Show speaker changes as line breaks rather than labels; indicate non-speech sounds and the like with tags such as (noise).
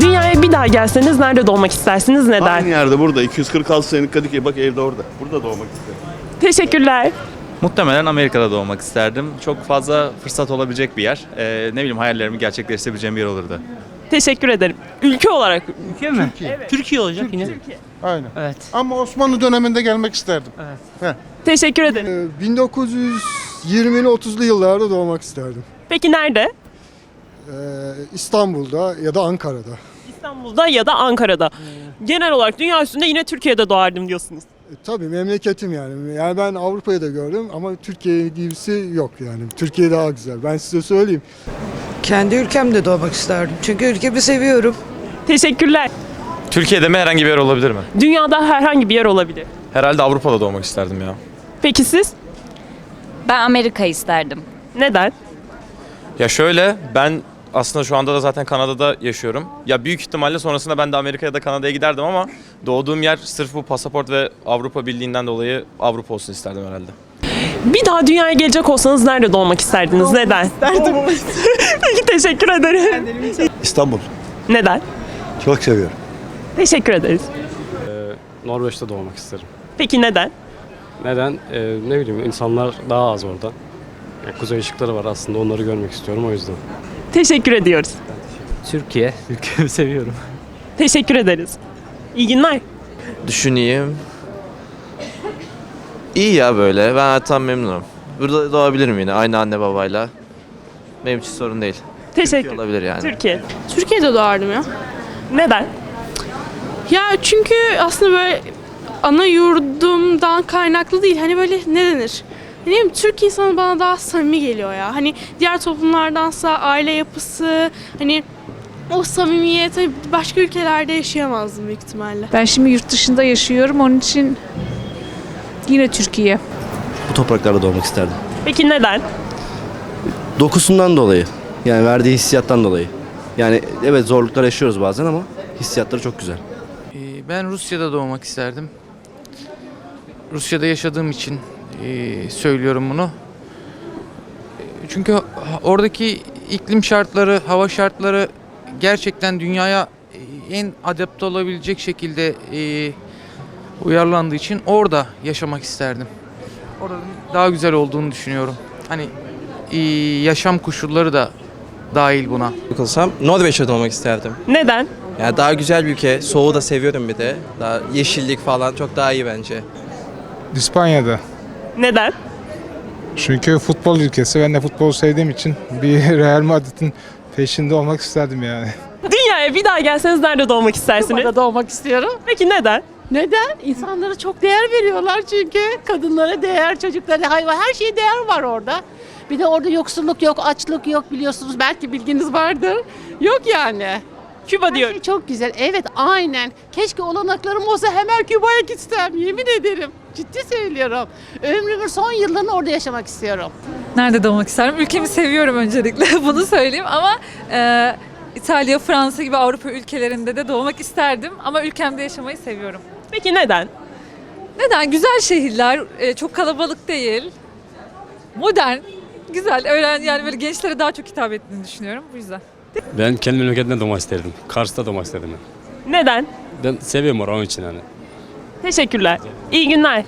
Dünyaya bir daha gelseniz nerede doğmak istersiniz? Neden?
Aynı yerde burada 246 senelik Kadıköy bak evde orada. Burada doğmak isterim.
Teşekkürler.
Muhtemelen Amerika'da doğmak isterdim. Çok fazla fırsat olabilecek bir yer. Ee, ne bileyim hayallerimi gerçekleştirebileceğim bir yer olurdu.
Teşekkür ederim. Ülke olarak
Ülke mi? Türkiye. olacak yine.
Aynen.
Evet.
Ama Osmanlı döneminde gelmek isterdim.
teşekkür ederim.
1920'li 30'lu yıllarda doğmak isterdim.
Peki nerede?
Ee, İstanbul'da ya da Ankara'da.
İstanbul'da ya da Ankara'da. Genel olarak dünya üstünde yine Türkiye'de doğardım diyorsunuz.
E, tabii memleketim yani. Yani ben Avrupa'yı da gördüm ama Türkiye gibisi yok yani. Türkiye daha güzel. Ben size söyleyeyim.
Kendi ülkemde doğmak isterdim. Çünkü ülkemi seviyorum.
Teşekkürler.
Türkiye'de mi herhangi bir yer olabilir mi?
Dünyada herhangi bir yer olabilir.
Herhalde Avrupa'da doğmak isterdim ya.
Peki siz?
Ben Amerika isterdim.
Neden?
Ya şöyle ben aslında şu anda da zaten Kanada'da yaşıyorum. Ya büyük ihtimalle sonrasında ben de Amerika ya da Kanada'ya giderdim ama doğduğum yer sırf bu pasaport ve Avrupa Birliği'nden dolayı Avrupa olsun isterdim herhalde.
Bir daha dünyaya gelecek olsanız nerede doğmak isterdiniz? Neden? İsterdim. (laughs) Peki teşekkür ederim.
İstanbul.
Neden?
Çok seviyorum.
Teşekkür ederiz.
Norveç'te doğmak isterim.
Peki neden?
Neden? Ee, ne bileyim insanlar daha az orada. Ya, kuzey ışıkları var aslında onları görmek istiyorum o yüzden.
Teşekkür ediyoruz.
Türkiye. Ülkemi seviyorum.
Teşekkür ederiz. İyi günler.
Düşüneyim. İyi ya böyle. Ben hayattan memnunum. Burada doğabilirim yine aynı anne babayla. Benim için sorun değil.
Teşekkür.
Olabilir yani.
Türkiye.
Türkiye'de doğardım ya.
Neden?
Ya çünkü aslında böyle ana yurdumdan kaynaklı değil. Hani böyle ne denir? Ne bileyim Türk insanı bana daha samimi geliyor ya. Hani diğer toplumlardansa aile yapısı, hani o samimiyet hani başka ülkelerde yaşayamazdım büyük ihtimalle.
Ben şimdi yurt dışında yaşıyorum. Onun için yine Türkiye.
Bu topraklarda doğmak isterdim.
Peki neden?
Dokusundan dolayı. Yani verdiği hissiyattan dolayı. Yani evet zorluklar yaşıyoruz bazen ama hissiyatları çok güzel.
Ee, Ben Rusya'da doğmak isterdim. Rusya'da yaşadığım için ee, söylüyorum bunu. Çünkü oradaki iklim şartları, hava şartları gerçekten dünyaya en adapte olabilecek şekilde ee, uyarlandığı için orada yaşamak isterdim. Oranın daha güzel olduğunu düşünüyorum. Hani ee, yaşam koşulları da dahil buna.
Bakılsam Norveç'te doğmak isterdim.
Neden?
Yani daha güzel bir ülke. Soğuğu da seviyorum bir de. Daha yeşillik falan çok daha iyi bence.
İspanya'da.
Neden?
Çünkü futbol ülkesi. Ben de futbolu sevdiğim için bir (laughs) Real Madrid'in peşinde olmak isterdim yani.
Dünyaya bir daha gelseniz nerede doğmak istersiniz?
doğmak istiyorum.
Peki neden?
Neden? İnsanlara çok değer veriyorlar çünkü. Kadınlara değer, çocuklara, hayvan her şeye değer var orada. Bir de orada yoksulluk yok, açlık yok biliyorsunuz. Belki bilginiz vardır. Yok yani.
Küba
Her
diyor.
şey çok güzel. Evet aynen. Keşke olanaklarım olsa hemen Küba'ya gitsem. Yemin ederim. Ciddi söylüyorum. Ömrümün son yıllarını orada yaşamak istiyorum.
Nerede doğmak isterim? Ülkemi seviyorum öncelikle. (laughs) Bunu söyleyeyim ama e, İtalya, Fransa gibi Avrupa ülkelerinde de doğmak isterdim. Ama ülkemde yaşamayı seviyorum.
Peki neden?
Neden? Güzel şehirler, e, çok kalabalık değil. Modern, güzel. Öğren yani böyle gençlere daha çok hitap ettiğini düşünüyorum. Bu yüzden.
Ben kendi memleketimde doğmak isterdim. Kars'ta doğmak isterdim.
Neden?
Ben seviyorum orayı onun için yani.
Teşekkürler. İyi günler.